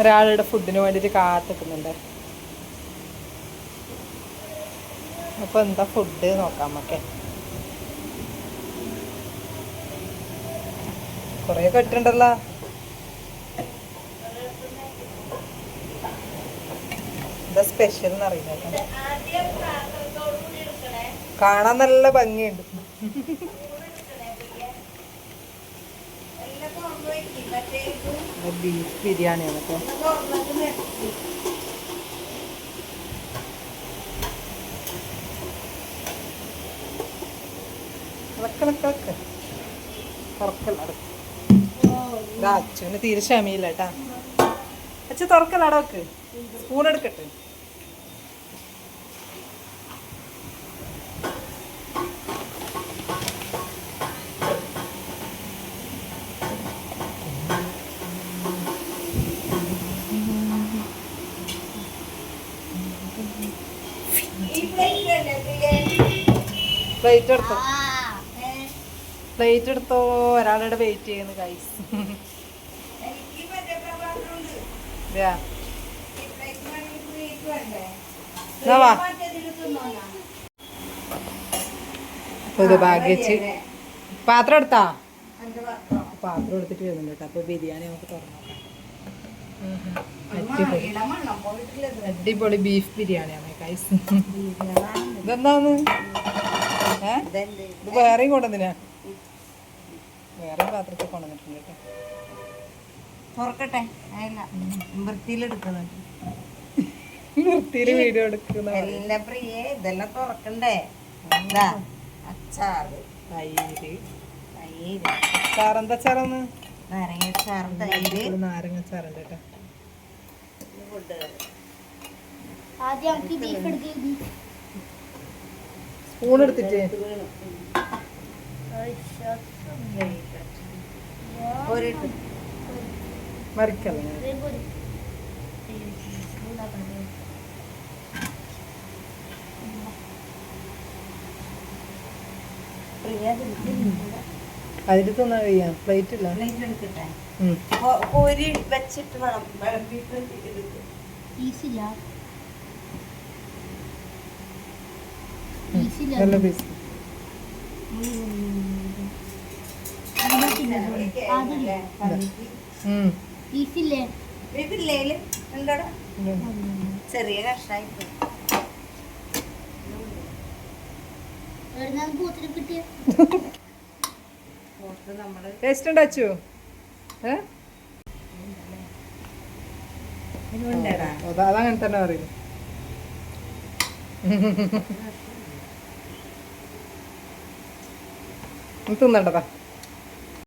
ഒരാളുടെ ഫുഡിന് വേണ്ടിയിട്ട് കാത്തിക്കുന്നുണ്ട്. അപ്പൊ എന്താ ഫുഡ് നോക്കാം നമുക്ക്. കൊറേ കെട്ടുണ്ടല്ലോ എന്താ സ്പെഷ്യൽ എന്നറിയില്ല. കാണാൻ നല്ല ഭംഗിയുണ്ട്. ബീഫ് ബിരിയാണിയാണ് കേട്ടോ അച്ഛന് തീരെ ക്ഷമയില്ല കേട്ടാ അച്ഛ തുറക്കലടക്ക് സ്പൂൺ എടുക്കട്ടെ. പ്ലേറ്റ് എടുത്തോ? പ്ലേറ്റ് എടുത്തോ? ഒരാളുടെ വെയിറ്റ് ചെയ്യുന്നു കൈസ് വാ. അപ്പൊ ഇത് ഭാഗ്യച്ച് പാത്രം എടുത്താ? പാത്രം എടുത്തിട്ട് വരുന്നുണ്ട് കേട്ടോ. അപ്പൊ ബിരിയാണി നമുക്ക് തുറന്നു നോക്കാം. അടിപൊളി. ബീഫ് ബിരിയാണിയാണ് കൈസ് ഇതെന്താന്ന് ഇത് വേറെയും കൊണ്ടുവന്നിനാ വേറെ പാത്രത്തിൽ കൊണ്ടുവന്നിട്ടുണ്ട് കേട്ടോ. തുറക്കട്ടെ? വൃത്തിയിലെടുക്കുന്നുണ്ട് വീഡിയോ എടുക്കുന്ന എല്ലാം പ്രിയേ ഇതെല്ലാം തുറക്കണ്ടേ? ഇതാ അച്ചാറ്. തൈര്. തൈര്. അച്ചാറെന്താ അച്ചാറൊന്ന്? നാരങ്ങ അച്ചാറ് തൈര്. ഒരു നാരങ്ങ അച്ചാറുണ്ട് കേട്ടോ. ആദ്യം നമുക്ക് ബീഫ് എടുക്കുക സ്പൂൺ എടുത്തിട്ട്. മറിക്കല്ലേ പ്രിയ അതിൽ തിന്നാ കഴിയാം. പ്ലേറ്റ് ഇല്ല. പ്ലേറ്റ് എടുക്കട്ടെ. കോരി വെച്ചിട്ട് വേണം. നല്ല പീസ് ചെറിയ കഷ്ടായി കിട്ടിയ? ടേസ്റ്റ് ഉണ്ടോ അച്ചു? അതങ്ങനെ തന്നെ പറയും. തിന്നണ്ടതാ